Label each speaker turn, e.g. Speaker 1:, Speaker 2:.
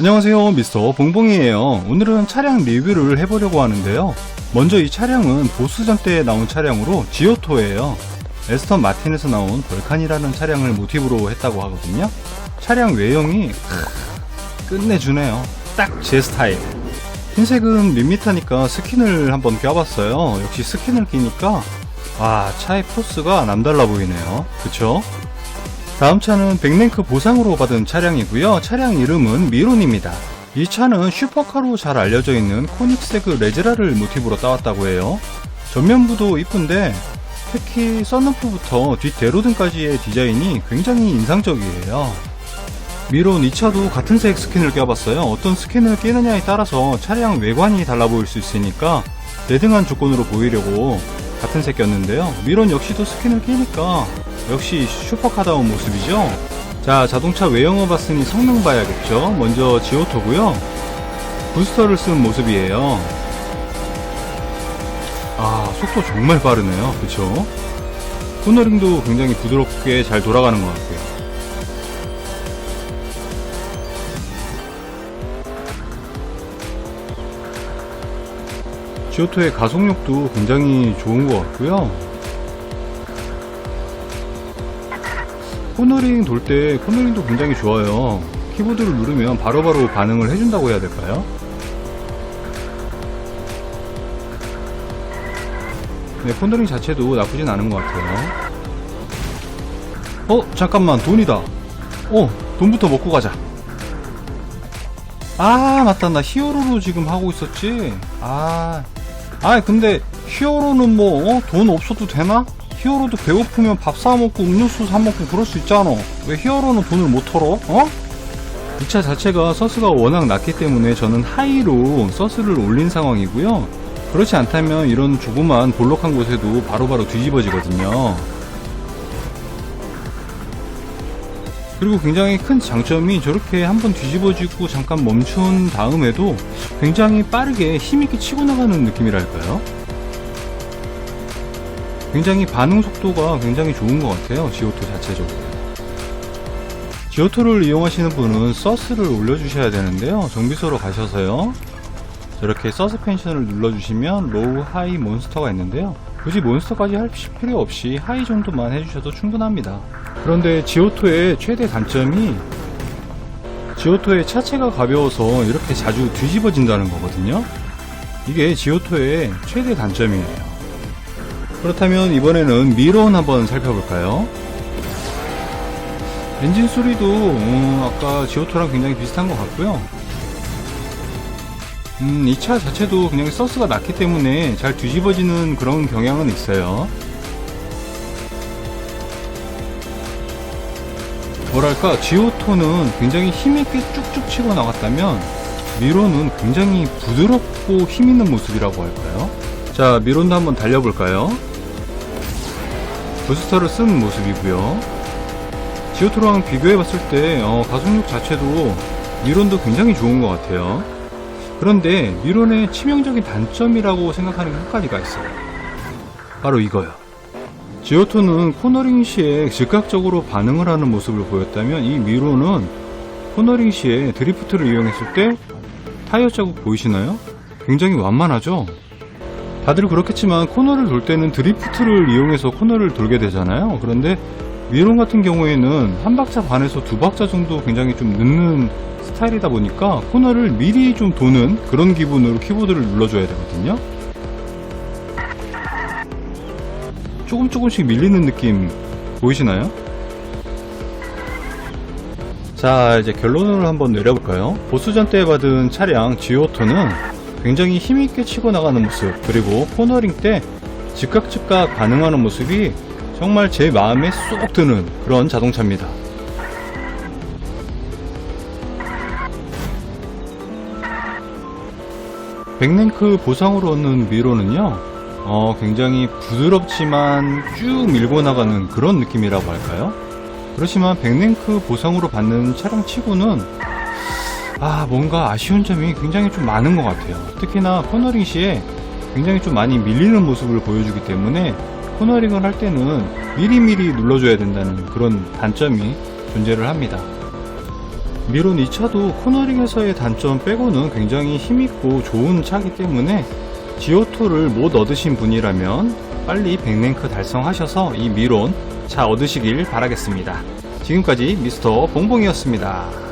Speaker 1: 안녕하세요 미스터 봉봉이에요. 오늘은 차량 리뷰를 해보려고 하는데요. 먼저 이 차량은 보스전 때 나온 차량으로 지오토예요. 에스턴 마틴에서 나온 벌칸이라는 차량을 모티브로 했다고 하거든요. 차량 외형이 크, 끝내주네요. 딱 제 스타일. 흰색은 밋밋하니까 스킨을 한번 껴봤어요. 역시 스킨을 끼니까 와 차의 포스가 남달라 보이네요. 그쵸? 다음 차는 백랭크 보상으로 받은 차량이고요. 차량 이름은 미론입니다. 이 차는 슈퍼카로 잘 알려져 있는 코닉세그 레즈라를 모티브로 따왔다고 해요. 전면부도 이쁜데 특히 썬루프부터 뒷 대로등까지의 디자인이 굉장히 인상적이에요. 미론 이 차도 같은 색 스킨을 껴봤어요. 어떤 스킨을 끼느냐에 따라서 차량 외관이 달라 보일 수 있으니까 대등한 조건으로 보이려고 같은 색 꼈는데요. 미론 역시도 스킨을 끼니까 역시 슈퍼카다운 모습이죠. 자, 자동차 외형을 봤으니 성능 봐야겠죠. 먼저 지오토고요. 부스터를 쓴 모습이에요. 아, 속도 정말 빠르네요. 그쵸? 코너링도 굉장히 부드럽게 잘 돌아가는 것 같고요. 지오토의 가속력도 굉장히 좋은 것 같고요. 코너링 돌 때 코너링도 굉장히 좋아요. 키보드를 누르면 바로바로 반응을 해준다고 해야 될까요? 네, 코너링 자체도 나쁘진 않은 것 같아요. 어, 잠깐만, 돈이다. 어, 돈부터 먹고 가자. 아, 맞다. 나 히어로로 지금 하고 있었지. 아, 아, 근데 히어로는 뭐, 어? 돈 없어도 되나? 히어로도 배고프면 밥 사먹고 음료수 사먹고 그럴 수 있잖아. 왜 히어로는 돈을 못 털어? 어? 이 차 자체가 서스가 워낙 낮기 때문에 저는 하이로 서스를 올린 상황이고요. 그렇지 않다면 이런 조그만 볼록한 곳에도 바로바로 뒤집어지거든요. 그리고 굉장히 큰 장점이 저렇게 한번 뒤집어지고 잠깐 멈춘 다음에도 굉장히 빠르게 힘있게 치고 나가는 느낌이랄까요? 굉장히 반응 속도가 굉장히 좋은 것 같아요. 지오토 자체적으로. 지오토를 이용하시는 분은 서스를 올려주셔야 되는데요. 정비소로 가셔서요. 저렇게 서스펜션을 눌러주시면 로우, 하이, 몬스터가 있는데요. 굳이 몬스터까지 할 필요 없이 하이 정도만 해주셔도 충분합니다. 그런데 지오토의 최대 단점이 지오토의 차체가 가벼워서 이렇게 자주 뒤집어진다는 거거든요. 이게 지오토의 최대 단점이에요. 그렇다면 이번에는 미론 한번 살펴볼까요? 엔진 소리도 어, 아까 지오토랑 굉장히 비슷한 것 같고요. 음, 이 차 자체도 그냥 서스가 낮기 때문에 잘 뒤집어지는 그런 경향은 있어요. 뭐랄까 지오토는 굉장히 힘있게 쭉쭉 치고 나갔다면 미론은 굉장히 부드럽고 힘있는 모습이라고 할까요? 자 미론도 한번 달려볼까요? 부스터를 쓴 모습이고요. 지오토랑 비교해봤을 때 어, 가속력 자체도 미론도 굉장히 좋은 것 같아요. 그런데 미론의 치명적인 단점이라고 생각하는 게 한 가지가 있어요. 바로 이거요. 지오토는 코너링 시에 즉각적으로 반응을 하는 모습을 보였다면 이 미론은 코너링 시에 드리프트를 이용했을 때 타이어 자국 보이시나요? 굉장히 완만하죠? 다들 그렇겠지만 코너를 돌 때는 드리프트를 이용해서 코너를 돌게 되잖아요. 그런데 미론 같은 경우에는 한 박자 반에서 두 박자 정도 굉장히 좀 늦는 스타일이다 보니까 코너를 미리 좀 도는 그런 기분으로 키보드를 눌러줘야 되거든요. 조금 조금씩 밀리는 느낌 보이시나요? 자 이제 결론을 한번 내려볼까요? 보스전 때 받은 차량 지오토는 굉장히 힘있게 치고 나가는 모습 그리고 코너링 때 즉각 즉각 반응하는 모습이 정말 제 마음에 쏙 드는 그런 자동차입니다. 백랭크 보상으로 얻는 미로는요, 어, 굉장히 부드럽지만 쭉 밀고 나가는 그런 느낌이라고 할까요? 그렇지만 백랭크 보상으로 받는 차량 치고는 아, 뭔가 아쉬운 점이 굉장히 좀 많은 것 같아요. 특히나 코너링 시에 굉장히 좀 많이 밀리는 모습을 보여주기 때문에 코너링을 할 때는 미리미리 눌러줘야 된다는 그런 단점이 존재를 합니다. 미론 이 차도 코너링에서의 단점 빼고는 굉장히 힘있고 좋은 차기 때문에 지오토를 못 얻으신 분이라면 빨리 100랭크 달성하셔서 이 미론 차 얻으시길 바라겠습니다. 지금까지 미스터 봉봉이었습니다.